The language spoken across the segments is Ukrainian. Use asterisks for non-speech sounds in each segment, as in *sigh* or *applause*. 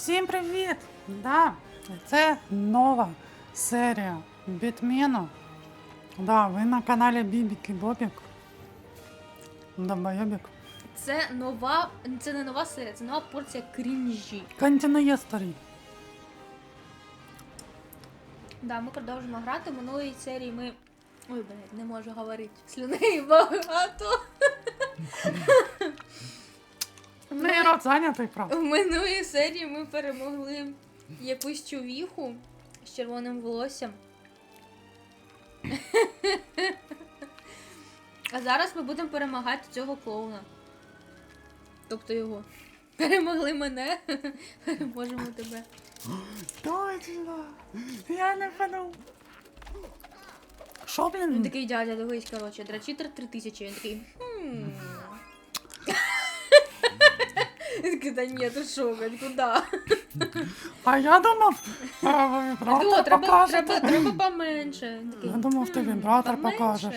Всім привіт! Да, це нова серія Бітмену. Да, ви на каналі Бібік і Бобік. Добойобік. Це нова. Це не нова серія, це нова порція крінжі. Континує старий. Да, ми продовжимо грати. Минулої серії ми. Ой, блядь, не можу говорити. Слюней багато. *laughs* Мій рот зайнятий, правда. В минулій серії ми перемогли якусь чувіху з червоним волоссям. А зараз ми будемо перемагати цього клоуна. Тобто його. Перемогли мене. Переможемо тебе. Точно! Я не подумав. Що, Він такий дядя, дивись, коротше, драчітер 3000. Він такий. «Хм». Він такий, та ні, ти що, блядь, куди? А я думав, е, ви О, вібратор треба, покажете. треба, треба поменше. Він такий, Я думав, ти вібратор «Поменше». покажеш.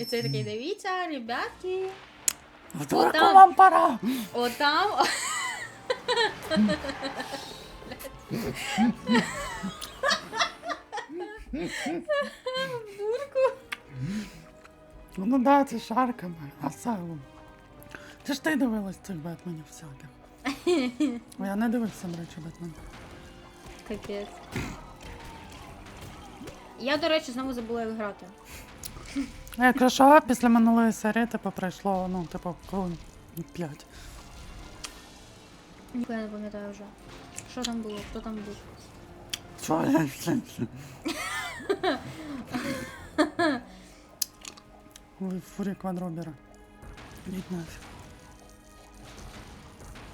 І цей такий, дивіться, ребятки, В дурку там. вам пора. отам. *laughs* Бурку. Ну да, це шарками, асайлом. Це ж ти дивилась цих Бетменів всяких. *laughs* Я не дивився, до речі, Бетмен. Капець. Я, до речі, знову забула як грати. Якщо що, після минулої серії, типу, пройшло, ну, типу, хвилин 5. Ніхуя не пам'ятаю вже. Що там було? Хто там був? Що я *laughs* *laughs* Ви фурі квадробіра. Йдіть нафіг.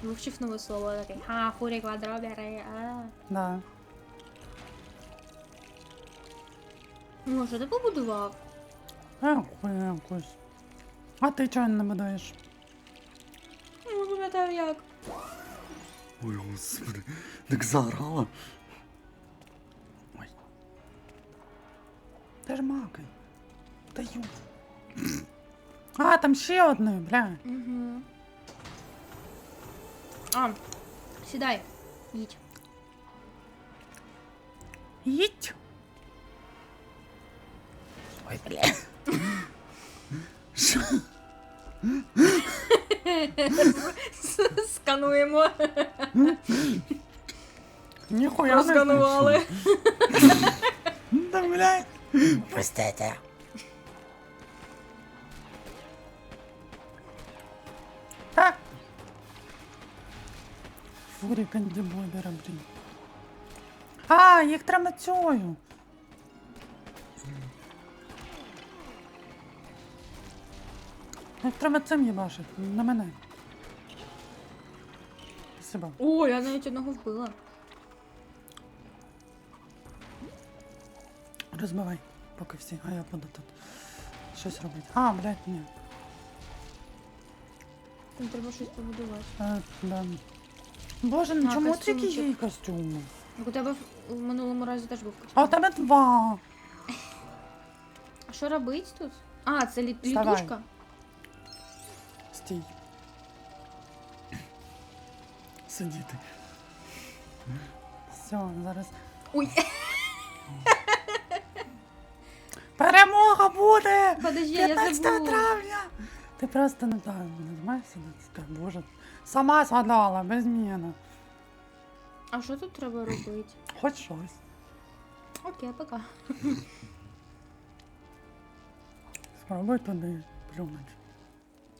Вивчив нове слово такий. Ха, фурі квадробери. А. Да. Ну, що ти побудував? А, хуй якось. А ти чого не будуєш? Ну, Не пам'ятаю як. Ой, господи, так заорала. Ой. Ти ж макай. Даю. А, там ще одне, бля. Угу. А, сідай. Їдь. Їдь. Ой, бля. Що? Скануємо. Ніхуя не Просканували. *laughs* знайшов. Да, блядь. Пустите. Фурі кандібобера, блін. А, їх треба цього. Їх треба цим їбашити, на мене. Спасибо. О, я навіть одного вбила. Розбивай, поки всі, а я буду тут щось робити. А, блядь, ні. Там треба щось побудувати. А, да. Боже, ну А, чому тільки костюмчик. Так у тебе в, в минулому разі теж був костюм. А у тебе два. А що робить тут? А, це лі- Вставай. літушка? Стій. Сидіти. Все, зараз. Ой, Перемога буде! подожди, я 15 забула. травня! Ти просто не так нажимаєшся на це. Боже. Сама згадала, без мене. А що тут треба робити? Хоч щось. Окей, пока. Спробуй туди плюнути.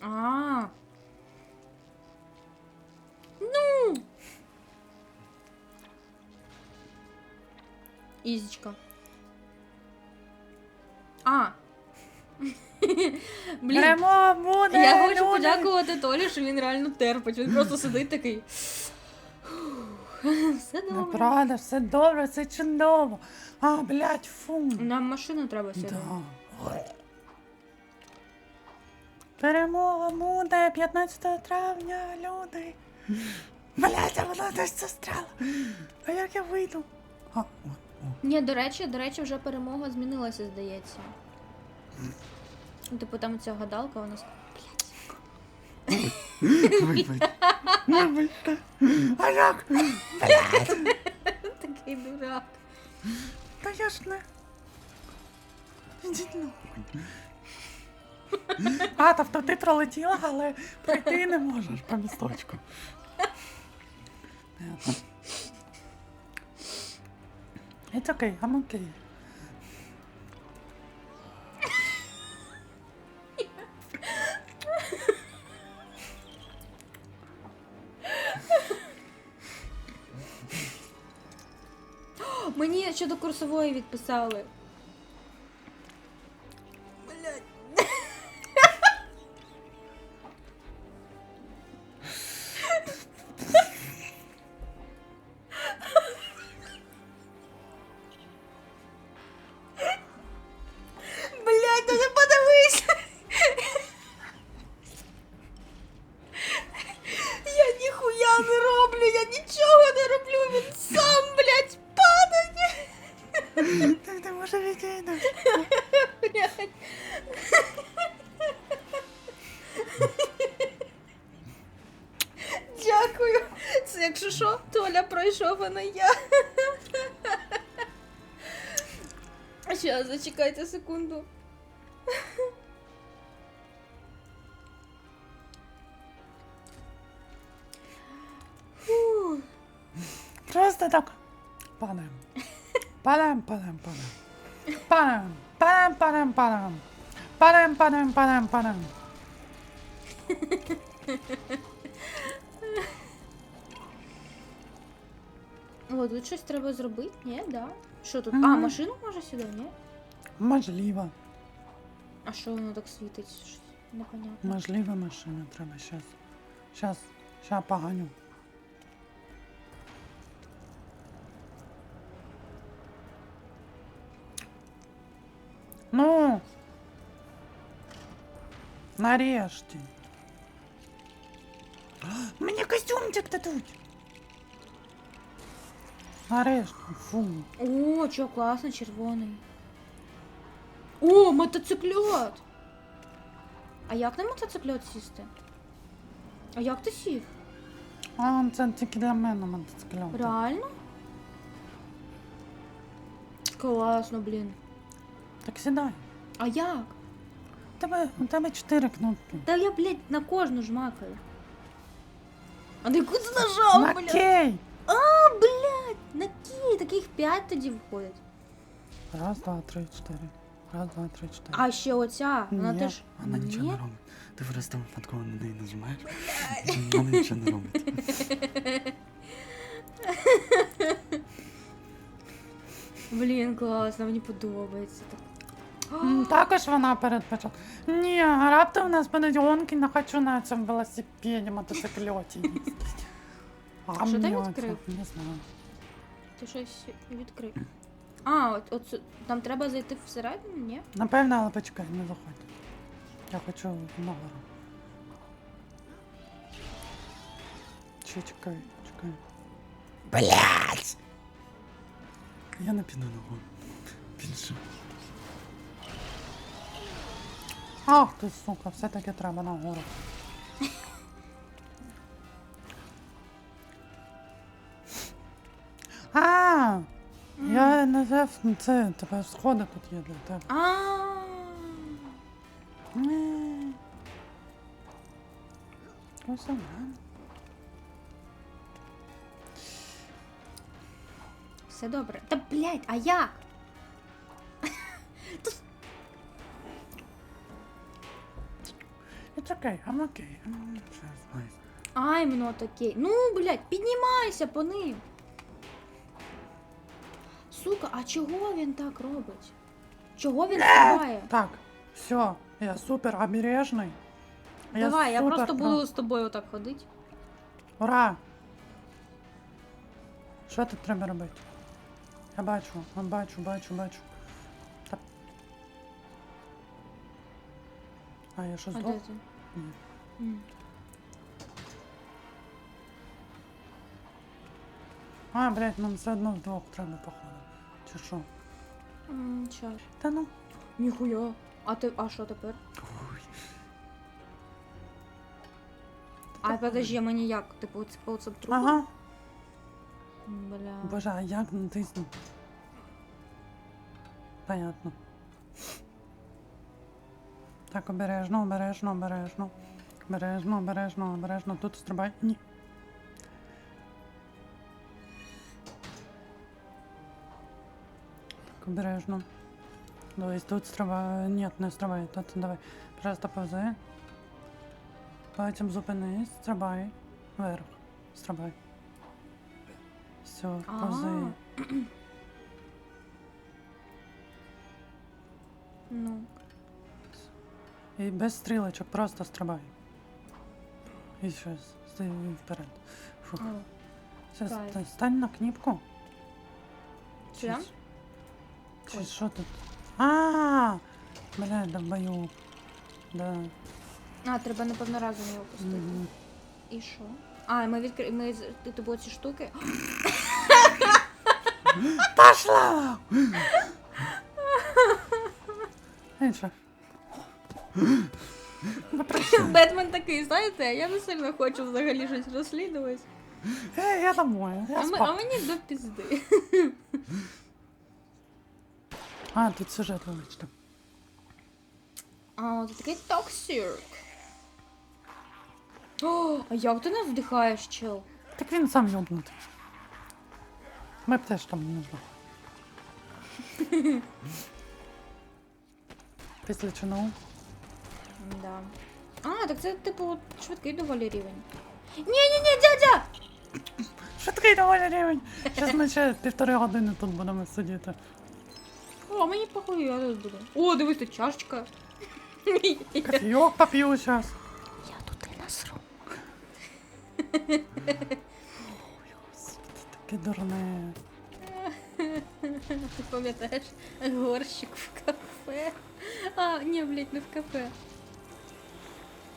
А. Ну. Ізічка. А. *laughs* Блін, буде! я хочу люди! подякувати Толі, що він реально терпить. Він просто сидить такий. Все добре. Неправда, все добре, все чудово. А, блядь, фу. Нам машину треба сьогодні. Да. Перемога буде 15 травня, люди. Блядь, а вона десь застряла. А як я вийду? А, от, о. Ні, до речі, до речі, вже перемога змінилася, здається. Ну, Типу там ця гадалка, вона. с- Блядь. Вибач. Вибачте. А як? Блядь. Такий дурак. Та я ж не. Ідіть нахуй. А, тобто ти пролетіла, але пройти не можеш по місточку. It's okay, I'm okay. Мені щодо курсової відписали. Так ти може. Блядь. Дякую. Це якщо що, Толя пройшов, а не я. Щас, зачекайте секунду. Фу. Просто так. Падаем. Падаем, падаем, падаем. Падаем, падаем, падаем, падаем. Падаем, падаем, падаем, падаем. О, тут щось треба зробити, ні? Да. Що тут? А, Мгм. машину може сюди, ні? Можливо. А що воно так світить? Щось Непонятно. Можливо, машина треба щас. Щас, ща поганю. Нарешті. Мені костюмчик дадуть. Нарешті. Фу. О, чо, класно, червоний. О, мотоциклет! А як на мотоциклет сісти? А як ти сів? А, це тільки для мене мотоциклет. Реально? Класно, блін. Так сідай. А як? Тебе, у тебе чотири кнопки. Та я, блядь, на кожну жмакаю. А на яку ти нажав, На блядь? кей! А, блядь, на кій? Таких п'ять тоді виходить. Раз, два, три, чотири. Раз, два, три, чотири. А ще оця, вона Ні, теж. Вона нічого Ні? не робить. Ти просто випадково на неї нажимаєш. і Вона нічого не робить. *laughs* Блін, класно, мені подобається так. М, Також вона перед початком. Ні, а раптом у нас будуть гонки, не хочу на цьому велосипеді, мотоциклеті їздити. А що ти мені відкрив? оце, Не знаю. Ти щось відкрив. А, от, от там треба зайти всередину, ні? Напевно, але почекай, не заходь. Я хочу нагору. Чи чекай, чекай. Блять! Я не піду ногу. Більше. Ах ти, сука, все-таки треба нагору. А, я не взяв це, тебе сходи тут є для тебе. А. Ось вона. Все добре. Та блядь, а як? It's okay, I'm okay. I'm just nice. I'm not okay. Ну, блядь, піднімайся по ним. Сука, а чого він так робить? Чого він стрибає? Так, все, я супер обережний. Давай, я супер просто про- буду з тобою отак ходити. Ура! Що тут треба робити? Я бачу, я бачу, бачу, бачу. Та... А я що А де здох? ти? А, блядь, нам все одно вдвох треба походу. Чи що? М, Щас. Та ну. Ніхуя. А ти, а що тепер? Ой. А подожди, мені як? Типу, це по цим трубам? Ага. Бля. Боже, а як натисну? Понятно. Так, обережно, обережно, обережно. Обережно, обережно, обережно. Тут стрибай. Ні. Так, обережно. Дивись, тут стрибай. Ні, не стрибай. Тут давай. Просто повзи. Потім зупинись, стрибай. Вверх. Стрибай. Все, повзи. Ну. І без стрілочок просто стрибай. І ще стій вперед. Фух. О. Все, кайф. стань на кніпку. Сюди? Чи Ой. що тут? А, бля, долбою. Да. А, треба, напевно, разом його пустити. Мгм. І що? А, ми відкри... Ми з- ти тобі ці штуки. Пошла! Інше. Бетмен такий, знаєте, я не сильно хочу взагалі щось розслідувати. Ей, я домой, я А, ми, а спав. мені до пізди. А, тут сюжет, вибачте. А, от такий токсик. О, а як ти не вдихаєш, чел? Так він сам йобнутий. Ми б теж там не знаю. Після чину. Да. А, так це типу швидкий доволі рівень. Ні-ні-ні, дядя! Швидкий доволі рівень. Зараз ми ще півтори години тут будемо сидіти. О, мені похуй, я тут буду. О, дивись, тут чашечка. Кофійок поп'ю зараз. Я тут і насру. Таке дурне. Ти пам'ятаєш горщик в кафе? А, ні, блядь, не в кафе.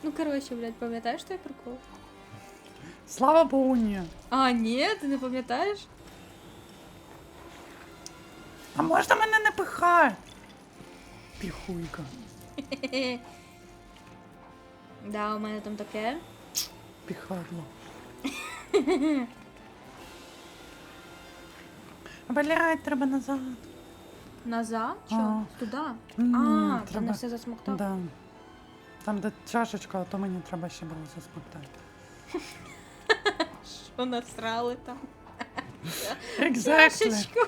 Ну, коротше, блядь, пам'ятаєш той прикол? Слава Богу, ні. А, ні, ти не пам'ятаєш? А можна мене не пихати? Піхуйка. *laughs* Да, у мене там таке. Піхадло. *laughs* Блядь, треба назад. Назад? А. Що? Туди? Ні, А, там треба- не все засмоктав. Да. Там, де чашечка, то мені треба ще було засмоктати. Що насрали там? Exactly. Чашечку.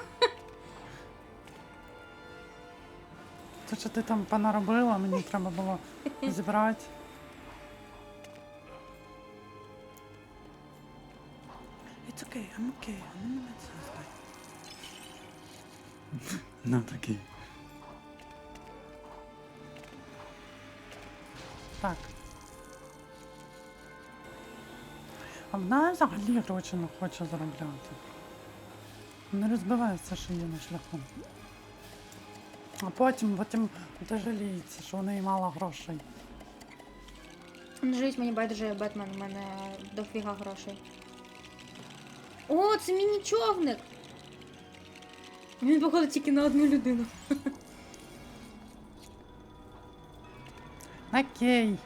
Те, що ти там понаробила, мені треба було зібрати. It's okay, I'm okay, I'm Ну такий. Так. А вона взагалі гроші не хоче заробляти. Не розбивається шиєним шляхом. А потім, потім жаліється, що у неї мало грошей. Не жить мені байдуже Бетмен, у мене дофіга грошей. О, це міні-човник! Він, походу, тільки на одну людину. *laughs* Окей.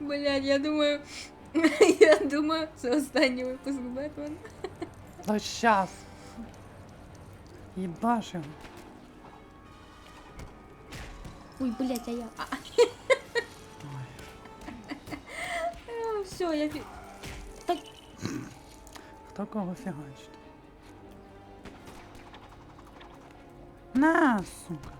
Блядь, я думаю. *laughs* Я думаю, це останній випуск Бетмена. То щас. Їбаш його. Ой, блядь, а я. А. А, Все, я фі- Так, Хто кого фігачить? На, сука.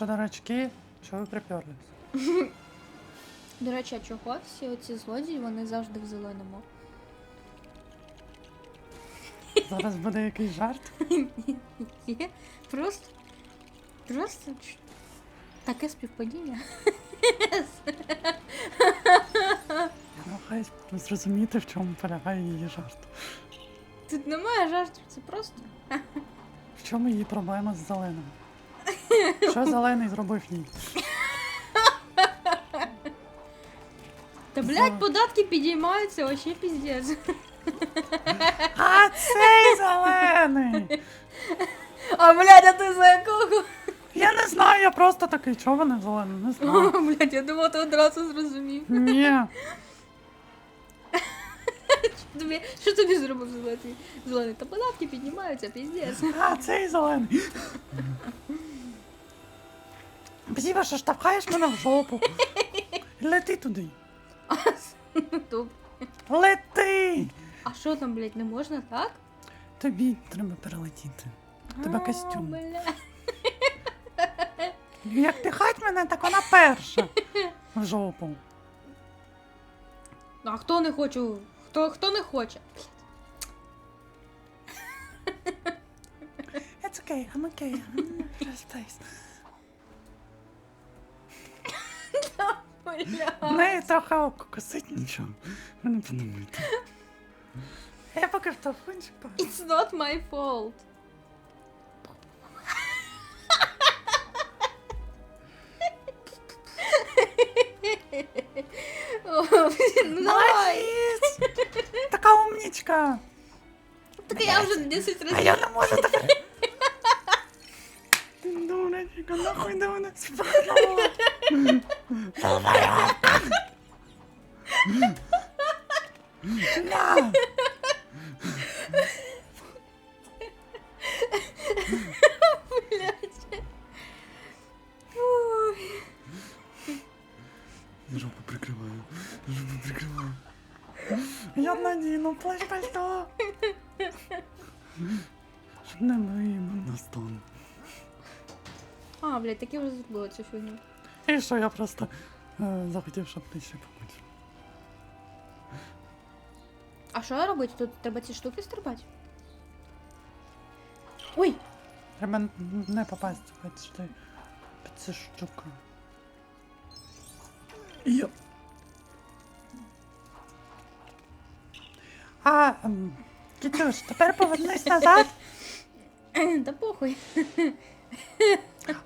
Що, дурачки? Що ви приперлись? До речі, а чого всі оці злодії, вони завжди в зеленому? Зараз буде якийсь жарт? Є просто. Просто таке співпадіння. Я намагаюсь зрозуміти, в чому полягає її жарт. Тут немає жартів, це просто. В чому її проблема з зеленим? Що зелений зробив їй? Та блядь, податки підіймаються, вообще піздець. А цей зелений! А, блядь, а ти за якого? Я не знаю, я просто такий, чого вони зелені, не знаю. О, блядь, я думала, ти одразу зрозумів. Ні. Тобі, що тобі зробив зелений? Зелений, та податки піднімаються, піздець. А, цей зелений. Спасибо, що штовхаєш мене в жопу. Лети туди. *laughs* Топ. Лети! А що там, блядь, не можна, так? Тобі треба перелетіти. У тебе костюм. Як піхать мене, так вона перша. В жопу. А хто не хоче? Хто, хто не хоче? It's okay, I'm okay. I'm just place. Бля. неї трохи око косить нічого. Ви не подумайте. Я поки в телефончик пограю. It's not my fault. О, блін, ну давай. Молодець! Така умнічка! Так я вже 10 А разів. я не можу тепер. Ти дурочка, нахуй де вона спрыгнула? Полворовка! На! блядь. Ой. Жопу прикрываю. Жопу прикрываю. Я надіну плащ пальто. *laughs* Щоб не вийму. На стон. А, блядь, таке вже зробила цю фігню. І що я просто е, захотів, щоб ти ще побачив. А що робити? Тут треба ці штуки стрибати? Ой! Треба не попасти в ці штуки. Під цю штуку. Йо. А, ем, Кітюш, тепер повернись назад. Та похуй.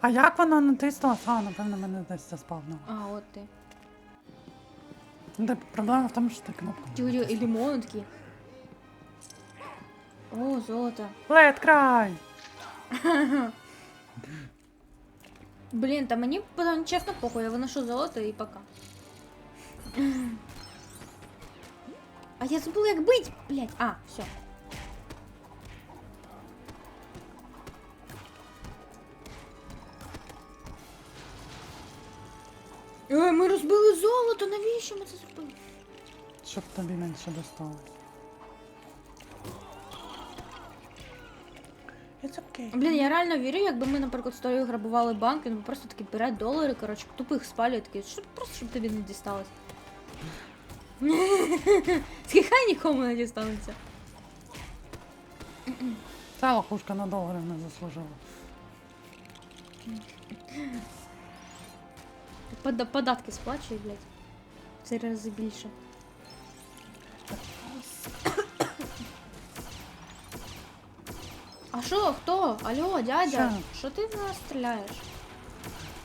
А як вона натиснула? А, напевно, мене десь заспавнило. А, от ти. Де проблема в тому, що ти кнопку. не Тюрю і натиснула. лимон такі. О, золото. Лед край! Блін, та мені потім чесно похуй, я виношу золото і пока. А я забула як бить, блядь. А, все. Навіщо ми це зробили? Щоб тобі менше досталось. It's okay. Блін, я реально вірю, якби ми, наприклад, з тобою грабували банк, він би просто таки бере долари, коротше, тупо їх спалює, такий, щоб просто щоб тобі не дісталось. *laughs* Скільки нікому не дістанеться. Ця лохушка на долари не заслужила. Податки сплачує, блядь. В три рази більше. А що, хто? Алло, дядя, Що? ти в нас стріляєш?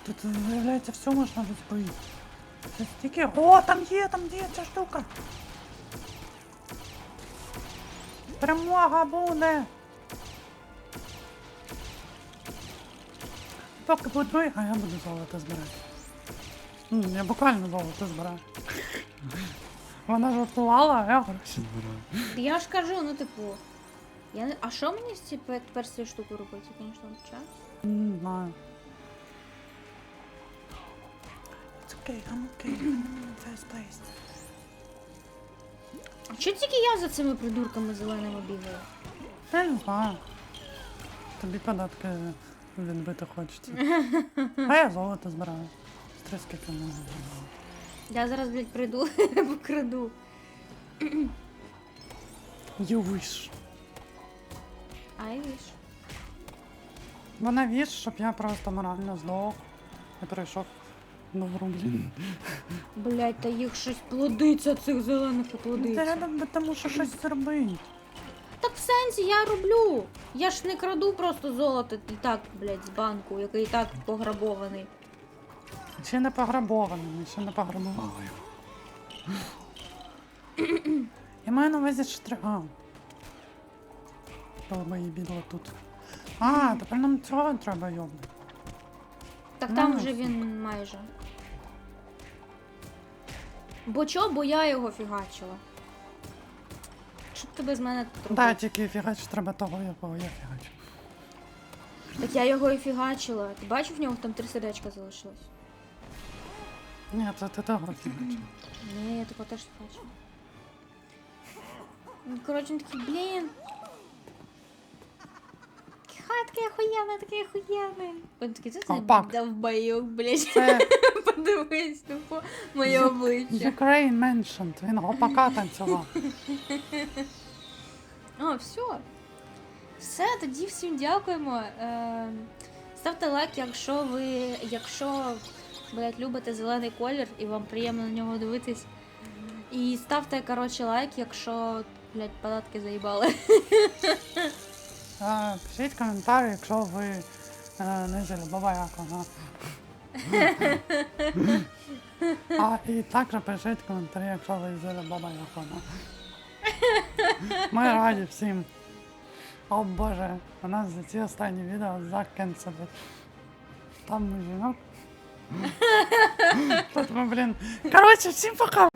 Тут виявляється, все можна розбити. Це стільки. О, там є, там є ця штука. Перемога буде. Поки будуй, а я буду золото збирати. М, Я буквально золото збираю. Вона жартувала, а я гроші збираю. Я ж кажу, ну типу. Я не... А що мені з ці пе- тепер з цією штукою робити? Звісно, час. Не знаю. It's okay, I'm okay. I'm in first place. А чого тільки я за цими придурками зеленими бігаю? Я не знаю. Тобі податки відбити хочеться. *laughs* А я золото збираю. Стрес скільки. Я зараз, блядь, прийду *laughs* покраду. You wish. I wish. Вона віж, щоб я просто морально здох і пройшов до рублі. Блядь, та їх щось плодиться, цих зелених і плодиться. Треба тому що щось зробити. Так в сенсі я роблю. Я ж не краду просто золото і так, блядь, з банку, який і так пограбований. Ще не пограбований, ще не пограбований. Мало. *clears throat* Я маю на увазі, що треба. А. Її бідло тут. А, тепер нам цього треба йобнути. Так там вже він майже. Бо чо, бо я його фігачила. Що б ти без мене тут робив? Да, тільки фігач треба того, якого я фігачу. Так я його і фігачила. Ти бачив, в нього там три сердечка залишилось? Ні, це ти того фігачу. Ні, я такого теж фігачила. Ну, Коротше, він такий, блін. Хай такий охуєнний, такий охуєнний. Він такий, це Опак. довбайок, блядь. Це *laughs* Подивись, тупо моє обличчя. Ukraine mentioned, він гопака танцював. *laughs* А, все. Все, тоді всім дякуємо. Е, ставте лайк, якщо ви, якщо блядь, любите зелений колір і вам приємно на нього дивитись. І ставте, коротше, лайк, якщо, блядь, палатки заїбали. Е, Пишіть коментарі, якщо ви е, не зелі баба як вона. А і також пишіть коментарі, якщо ви зелі баба як вона. Ми раді всім. О боже, у нас за ці останні відео закенсили. Там жінок. Тут блин, короче, всем пока!